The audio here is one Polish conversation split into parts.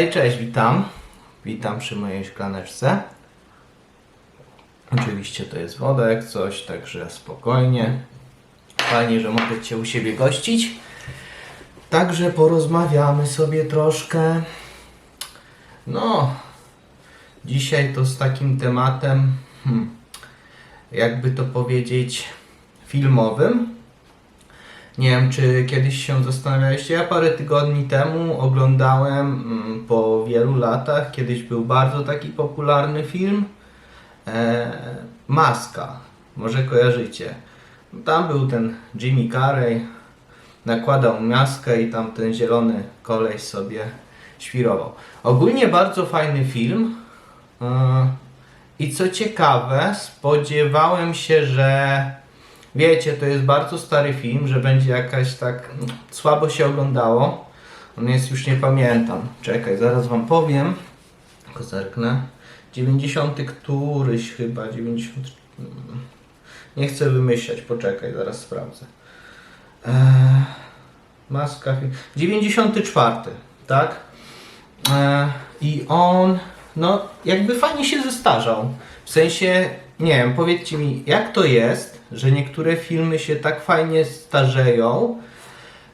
Hej, cześć, witam. Witam przy mojej szklaneczce. Oczywiście to jest woda jak coś, także spokojnie. Fajnie, że mogę Cię u siebie gościć. Także porozmawiamy sobie troszkę. No, dzisiaj to z takim tematem, hmm, jakby to powiedzieć, filmowym. Nie wiem, czy kiedyś się zastanawialiście. Ja parę tygodni temu oglądałem mm, po wielu latach, kiedyś był bardzo taki popularny film. E, Maska. Może kojarzycie. Tam był ten Jimmy Carrey, nakładał maskę i tam ten zielony koleś sobie świrował. Ogólnie bardzo fajny film. E, I co ciekawe, spodziewałem się, że wiecie, to jest bardzo stary film, że będzie jakaś tak słabo się oglądało. On jest już nie pamiętam. Czekaj, zaraz wam powiem. Tylko zerknę. 90 któryś chyba, 90. mm, Nie chcę wymyślać, poczekaj, zaraz sprawdzę. Eee, maska. film- 94, tak? Eee, I on, no, jakby fajnie się zestarzał. W sensie, nie wiem, powiedzcie mi, jak to jest, że niektóre filmy się tak fajnie starzeją,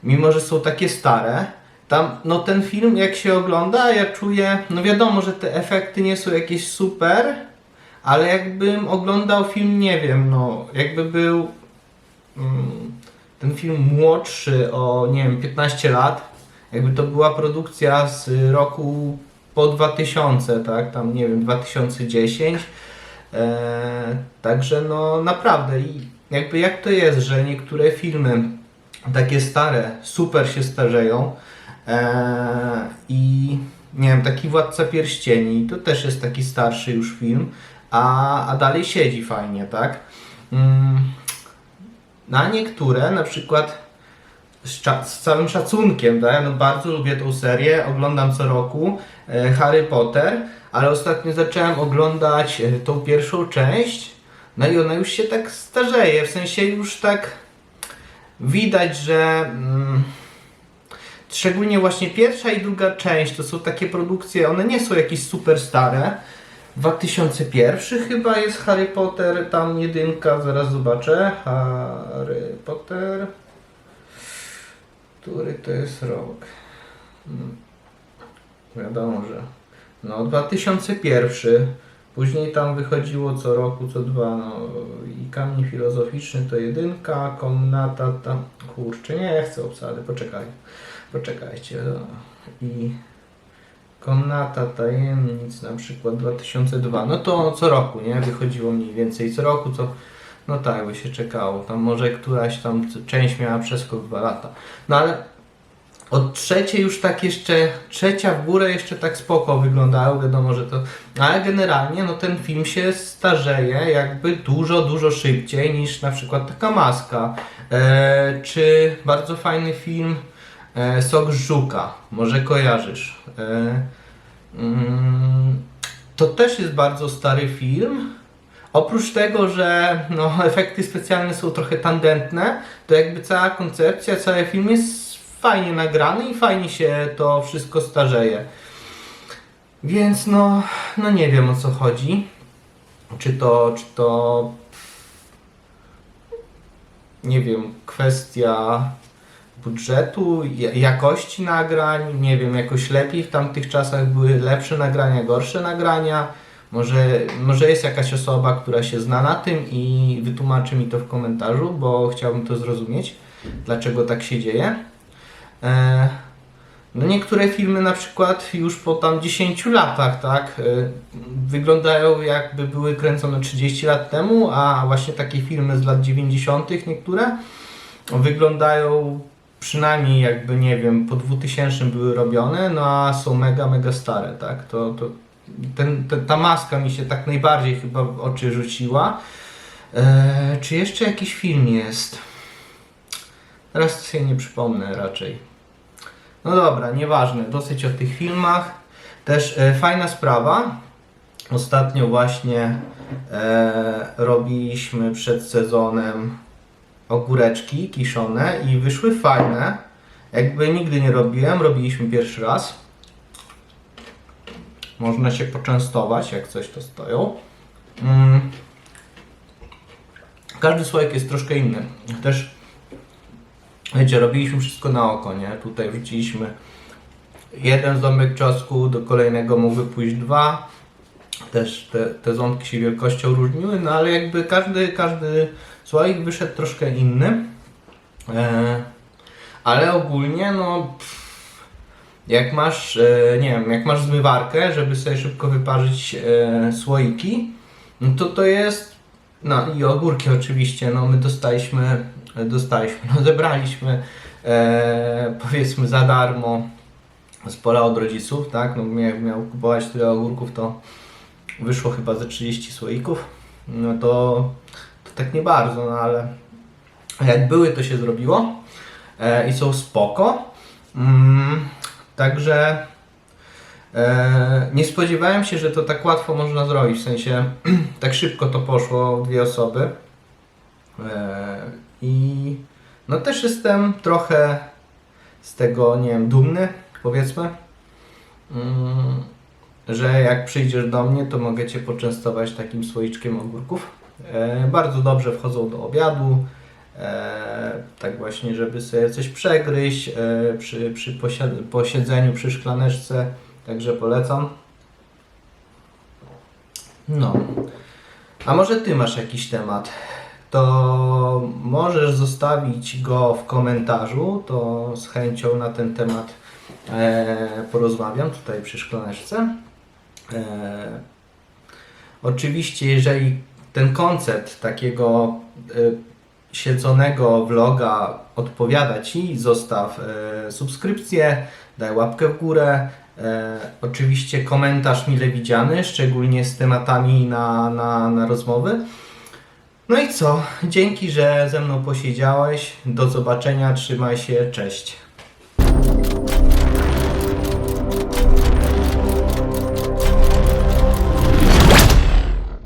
mimo że są takie stare. Tam, no ten film jak się ogląda, ja czuję, no wiadomo, że te efekty nie są jakieś super, ale jakbym oglądał film, nie wiem, no jakby był mm, ten film młodszy o, nie wiem, 15 lat, jakby to była produkcja z roku po 2000, tak, tam nie wiem, 2010, e, także no naprawdę i jakby jak to jest, że niektóre filmy takie stare super się starzeją e, i nie wiem, taki Władca Pierścieni, to też jest taki starszy już film, a, a dalej siedzi fajnie, tak? Mm, na niektóre, na przykład z, z całym szacunkiem, tak? no bardzo lubię tą serię, oglądam co roku e, Harry Potter, ale ostatnio zacząłem oglądać e, tą pierwszą część, no i ona już się tak starzeje, w sensie już tak widać, że mm, szczególnie właśnie pierwsza i druga część to są takie produkcje, one nie są jakieś super stare. 2001 chyba jest Harry Potter, tam jedynka, zaraz zobaczę. Harry Potter. Który to jest rok? Hmm. Wiadomo, że. No, 2001. Później tam wychodziło co roku, co dwa. No, I kamień filozoficzny to jedynka, komnata tam. Kurczę, nie chcę obsady, poczekaj. Poczekajcie. no. I komnata tajemnic na przykład 2002. No to co roku, nie? Wychodziło mniej więcej co roku, co. No tak, by się czekało. Tam może któraś tam część miała przeskok dwa lata. No ale od trzeciej już tak jeszcze, trzecia w górę jeszcze tak spoko wyglądało, wiadomo, że to, ale generalnie no ten film się starzeje jakby dużo, dużo szybciej niż na przykład taka maska, e, czy bardzo fajny film e, Sok Żuka, może kojarzysz. E, mm, to też jest bardzo stary film, Oprócz tego, że no, efekty specjalne są trochę tandetne, to jakby cała koncepcja, cały film jest fajnie nagrany i fajnie się to wszystko starzeje. Więc no, no nie wiem o co chodzi. Czy to, czy to nie wiem, kwestia budżetu, ja- jakości nagrań, nie wiem, jakoś lepiej w tamtych czasach były lepsze nagrania, gorsze nagrania. Może, może jest jakaś osoba, która się zna na tym i wytłumaczy mi to w komentarzu, bo chciałbym to zrozumieć, dlaczego tak się dzieje. E, no niektóre filmy na przykład już po tam 10 latach, tak, e, wyglądają jakby były kręcone 30 lat temu, a właśnie takie filmy z lat 90. niektóre wyglądają przynajmniej jakby, nie wiem, po 2000 były robione, no a są mega, mega stare, tak, to, to ten, te- ta maska mi się tak najbardziej chyba w oczy rzuciła. E, czy jeszcze jakiś film jest? Teraz sobie nie przypomnę raczej. No dobra, nieważne, dosyć o tych filmach. Też e, fajna sprawa. Ostatnio właśnie e, robiliśmy przed sezonem ogóreczki kiszone i wyszły fajne. Jakby nigdy nie robiłem, robiliśmy pierwszy raz. Można się poczęstować, jak coś to stoją. Mm. Każdy słoik jest troszkę inny. Też, wiecie, robiliśmy wszystko na oko, nie? Tutaj wrzuciliśmy jeden ząbek czosnku, do kolejnego mógłby pójść dwa. Też te, te ząbki się wielkością różniły, no ale jakby każdy, każdy słoik wyszedł troszkę inny. E, ale ogólnie, no, pff, jak masz, e, nie wiem, jak masz zmywarkę, żeby sobie szybko wyparzyć e, słoiki, no to to jest, no i ogórki oczywiście, no my dostaliśmy, dostaliśmy, no zebraliśmy e, powiedzmy za darmo z pola od rodziców, tak, no jak miał kupować tyle ogórków, to wyszło chyba ze 30 słoików, no to, to tak nie bardzo, no ale jak były, to się zrobiło e, i są spoko. Mm, także nie spodziewałem się, że to tak łatwo można zrobić, w sensie tak szybko to poszło dwie osoby. E, I no też jestem trochę z tego, nie wiem, dumny, powiedzmy. Mm, że jak przyjdziesz do mnie, to mogę Cię poczęstować takim słoiczkiem ogórków. E, bardzo dobrze wchodzą do obiadu. E, tak właśnie, żeby sobie coś przegryźć e, przy, przy posiedzeniu przy szklaneczce. Także polecam. No. A może Ty masz jakiś temat? To możesz zostawić go w komentarzu. To z chęcią na ten temat e, porozmawiam tutaj przy szklaneczce. E, oczywiście, jeżeli ten koncept takiego e, siedzonego vloga odpowiada Ci, zostaw e, subskrypcję, daj łapkę w górę. E, oczywiście komentarz mile widziany, szczególnie z tematami na, na, na rozmowy. No i co? Dzięki, że ze mną posiedziałeś. Do zobaczenia, trzymaj się, cześć.